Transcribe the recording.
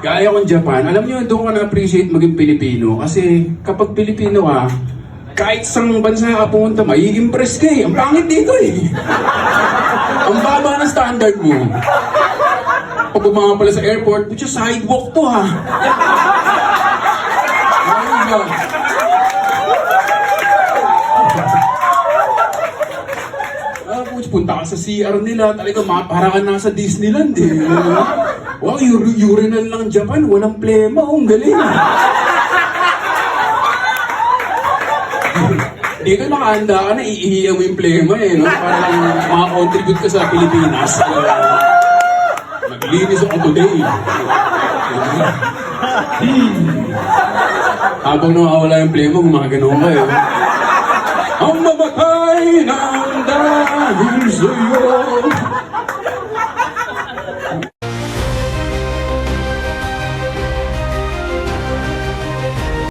Gaya kong Japan, alam niyo, doon ka na-appreciate maging Pilipino. Kasi kapag Pilipino ka, kahit sa bansa ka pumunta, may impress ka eh. Ang pangit dito eh. Ang baba ng standard mo. Pag bumanga pala sa airport, putya sidewalk to ha. Ayun ba? Putya, punta ka sa CR nila, talaga ma- parang ka nasa Disneyland eh. Wow, ur- urinal lang Japan, walang plema, oh, ang galing. Dito nakahanda ka na, iihiya mo yung plema eh, no? Parang makakontribute ka sa Pilipinas. Maglinis ako today. Habang nawawala yung plema, gumagano'n ka eh. Ang mamatay ng gülüyor